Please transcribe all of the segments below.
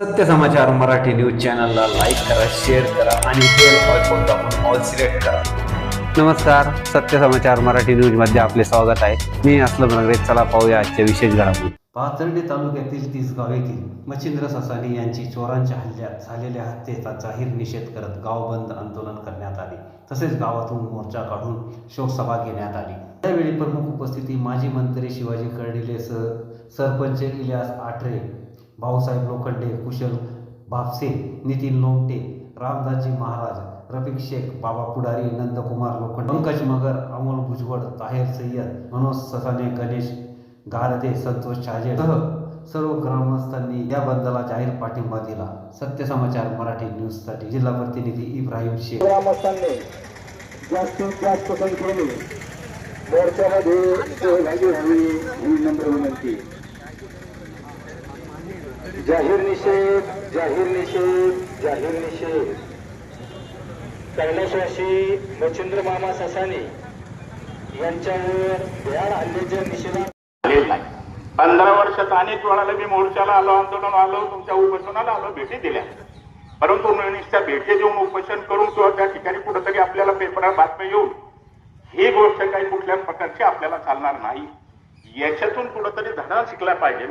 सत्य समाचार मराठी न्यूज चॅनलला लाईक करा शेअर करा आणि बेल आयकॉन दाबून ऑल सिलेक्ट करा. नमस्कार सत्य समाचार मराठी न्यूजमध्ये आपले स्वागत आहे. मी असलम नगरे चला पाहूया आजच्या विशेष घडामोडी. पाथर्डी तालुक्यातील तिसगाव येथील मच्छिंद्र ससानी यांची चोरांच्या हल्ल्यात झालेल्या हत्येचा जाहीर निषेध करत गाव बंद आंदोलन करण्यात आले. तसेच गावातून मोर्चा काढून शोकसभा घेण्यात आली. त्यावेळी प्रमुख उपस्थिती माजी मंत्री शिवाजी कर्डिले सर सरपंच इलियास आठरे भाऊसाहेब लोखंडे कुशल भापसे नितीन लोमटे रामदाजी महाराज रफिक शेख बाबा पुढारी नंदकुमार लोखंडे पंकज मगर अमोल भुजबळ ताहेर सय्यद मनोज ससाने गणेश गारदे संतोष छाजे सह सर्व ग्रामस्थांनी या बंदला जाहीर पाठिंबा दिला. सत्य समाचार मराठी न्यूजसाठी जिल्हा प्रतिनिधी इब्राहिम शेख. ग्रामस्थांनी जास्तीत जास्त संख्येने मोर्चामध्ये सहभागी व्हावी ही नम्र विनंती. जाहीर निषेध जाहीर निषेध जाहीर निषेध. कैलासवासी मच्छिंद्र मामा ससाने यांच्यावर भ्याड हल्ल्याच्या निषेधात नाही पंधरा वर्षात अनेक वेळाला मी मोर्चाला आलो आंदोलन आलो तुमच्या उपोषणाला आलो भेटी दिल्या. परंतु नुसत्या भेटी देऊन उपोषण करून किंवा त्या ठिकाणी कुठंतरी आपल्याला पेपरात बातम्या येऊन ही गोष्ट काही कुठल्याच प्रकारची आपल्याला चालणार नाही. याच्यातून कुठंतरी धडा शिकला पाहिजे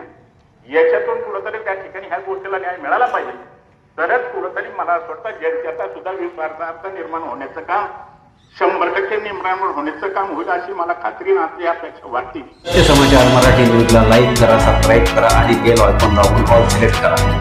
याच्यातून कुठंतरी त्या ठिकाणी ह्या गोष्टीला न्याय मिळाला पाहिजे. तरच कुठंतरी मला असं वाटतं जनतेचा सुद्धा विश्वासार्थ निर्माण होण्याचं काम शंभर टक्के निर्माण होण्याचं काम होईल अशी मला खात्री नाती अपेक्षा वाटते. समाचार मराठी न्यूजला लाईक करा सबस्क्राईब करा आणि बेल ऑयकॉन दाबून ऑल सिलेक्ट करा.